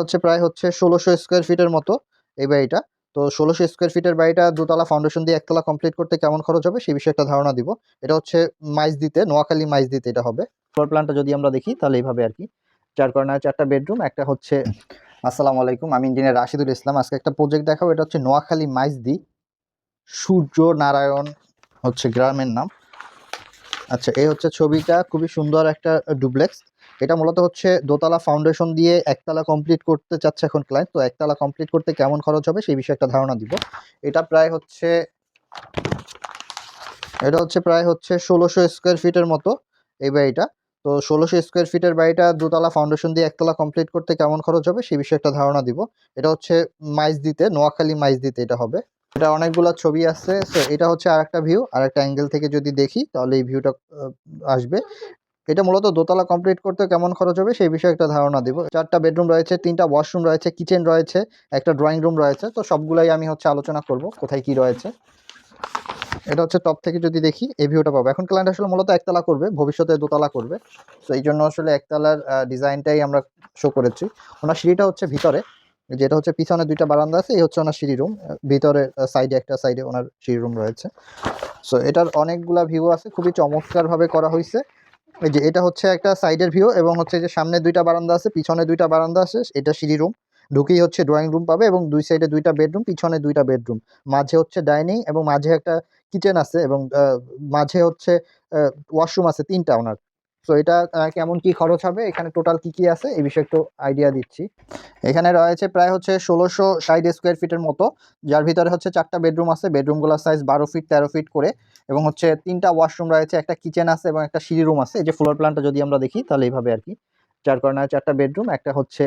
হচ্ছে প্রায় হচ্ছে ষোলোশো স্কোয়ার ফিটের মতো এই বাড়িটা। তো ষোলোশো স্কোয়ার ফিটের বাড়িটা দুতলা ফাউন্ডেশন দিয়ে একতলা কমপ্লিট করতে কেমন খরচ হবে সেই বিষয়ে একটা ধারণা দিব। এটা হচ্ছে মাইজ দিতে, নোয়াখালী মাইজ দিতে এটা হবে। ফ্লোর প্ল্যানটা যদি আমরা দেখি তাহলে এইভাবে আর কি। চার কর্নার, চারটা বেডরুম একটা হচ্ছে আসসালামু আলাইকুম, আমি ইঞ্জিনিয়ার রাশিদুল ইসলাম। আজকে একটা প্রজেক্ট দেখাবো, এটা হচ্ছে নোয়াখালী মাইজদি সূর্য নারায়ণ হচ্ছে গ্রামের নাম। আচ্ছা এই হচ্ছে ছবিটা, খুবই সুন্দর একটা ডুপ্লেক্স এটা মূলত হচ্ছে দোতলা ফাউন্ডেশন দিয়ে একতলা কমপ্লিট করতে চাচ্ছে এখন ক্লায়েন্ট তো একতলা কমপ্লিট করতে কেমন খরচ হবে সেই বিষয়ে একটা ধারণা দিব। এটা প্রায় হচ্ছে, এটা হচ্ছে প্রায় হচ্ছে ষোলোশো স্কোয়ার ফিটের মতো এই বাড়িটা। তো ষোলোশো স্কোয়ার ফিটের বাড়িটা দোতলা ফাউন্ডেশন দিয়ে একতলা কমপ্লিট করতে কেমন খরচ হবে সেই বিষয়ে একটা ধারণা দিব। এটা হচ্ছে মাইজ দিতে, নোয়াখালী মাইজ দিতে এটা হবে। এটা অনেকগুলা ছবি আছে তো এটা হচ্ছে আরেকটা ভিউ আর একটা অ্যাঙ্গেল থেকে যদি দেখি, তাহলে এই ভিউটা আসবে। এটা মূলত দোতলা কমপ্লিট করতে কেমন খরচ হবে সেই বিষয়ে একটা ধারণা দিব। চারটা বেডরুম রয়েছে, তিনটা ওয়াশরুম রয়েছে কিচেন রয়েছে, একটা ড্রয়িং রুম রয়েছে, তো সবগুলাই আমি হচ্ছে আলোচনা করব কোথায় কি রয়েছে। এটা হচ্ছে টপ থেকে যদি দেখি, এই ভিউটা পাবো। এখন ক্লায়েন্ট আসলে মূলত একতলা করবে, ভবিষ্যতে দোতলা করবে। তো এই জন্য আসলে একতলার ডিজাইনটাই আমরা শো করেছি। ওনার সিঁড়িটা হচ্ছে ভিতরে, যেটা হচ্ছে পিছনে দুইটা বারান্দা আছে, এই হচ্ছে ওনার সিঁড়ি রুম ভিতরে সাইডে একটা সাইডে ওনার সিঁড়ি রুম রয়েছে। সো এটার অনেকগুলা ভিউ আছে, খুবই চমৎকারভাবে করা হয়েছে এই যে এটা হচ্ছে একটা সাইডের ভিউ এবং হচ্ছে যে সামনে দুইটা বারান্দা আছে, পিছনে দুইটা বারান্দা আছে, এটা সিঁড়ি রুম ঢুকেই হচ্ছে ড্রয়িং রুম পাবে এবং দুই সাইডে দুইটা বেডরুম পিছনে দুইটা বেডরুম মাঝে হচ্ছে ডাইনিং এবং মাঝে একটা কিচেন আছে এবং মাঝে হচ্ছে ওয়াশরুম আছে, তিনটা ওনার। সো এটা কেমন কি খরচ হবে? এখানে টোটাল কি কি আছে? এই বিষয়ে একটু আইডিয়া দিচ্ছি। এখানে রয়েছে প্রায় হচ্ছে ষোলোশো ষাট স্কোয়ার ফিটের মতো, যার ভিতরে হচ্ছে চারটা বেডরুম আছে। বেডরুমগুলোর সাইজ বারো ফিট তেরো ফিট করে। এবং হচ্ছে তিনটা ওয়াশরুম রয়েছে, একটা কিচেন আছে এবং একটা সিঁড়ি রুম আছে। এই যে ফ্লোর প্ল্যানটা যদি আমরা দেখি, তাহলে এইভাবে আর কি। চার কর্নার, চারটা বেডরুম একটা হচ্ছে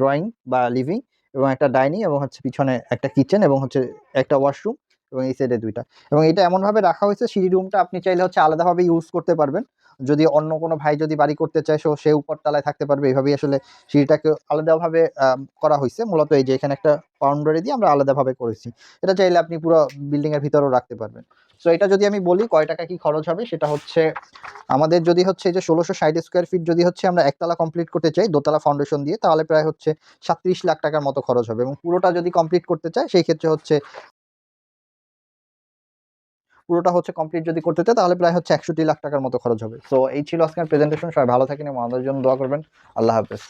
ড্রয়িং বা লিভিং এবং একটা ডাইনিং এবং হচ্ছে পিছনে একটা কিচেন এবং হচ্ছে একটা ওয়াশরুম এবং এই সাইডে দুইটা। এবং এটা এমনভাবে রাখা হয়েছে, সিঁড়ি রুমটা আপনি চাইলে হচ্ছে আলাদাভাবে ইউজ করতে পারবেন। যদি অন্য কোনো ভাই যদি বাড়ি করতে চায়, সো, সে উপর তলায় থাকতে পারবে। এইভাবেই আসলে সিঁড়িটাকে আলাদাভাবে করা হয়েছে। মূলত এই যে এখানে একটা বাউন্ডারি দিয়ে আমরা আলাদাভাবে করেছি। এটা চাইলে আপনি পুরো বিল্ডিং এর ভিতরেও রাখতে পারবেন। সো এটা যদি আমি বলি, কয় টাকা কি খরচ হবে? সেটা হচ্ছে, আমাদের যদি হচ্ছে এই যে ষোলোশো ষাট স্কোয়ার ফিট যদি হচ্ছে আমরা একতলা কমপ্লিট করতে চাই, দোতলা ফাউন্ডেশন দিয়ে, তাহলে প্রায় হচ্ছে সাতত্রিশ লাখ টাকার মতো খরচ হবে। এবং পুরোটা যদি কমপ্লিট করতে চাই সেই ক্ষেত্রে হচ্ছে পুরোটা হচ্ছে কমপ্লিট যদি করতে চাই তাহলে প্রায় হচ্ছে একষট্টি লাখ টাকার মতো খরচ হবে। সো এই ছিল আজকের প্রেজেন্টেশন সবাই ভালো থাকেন এবং আমাদের জন্য দোয়া করবেন। আল্লাহ হাফেজ।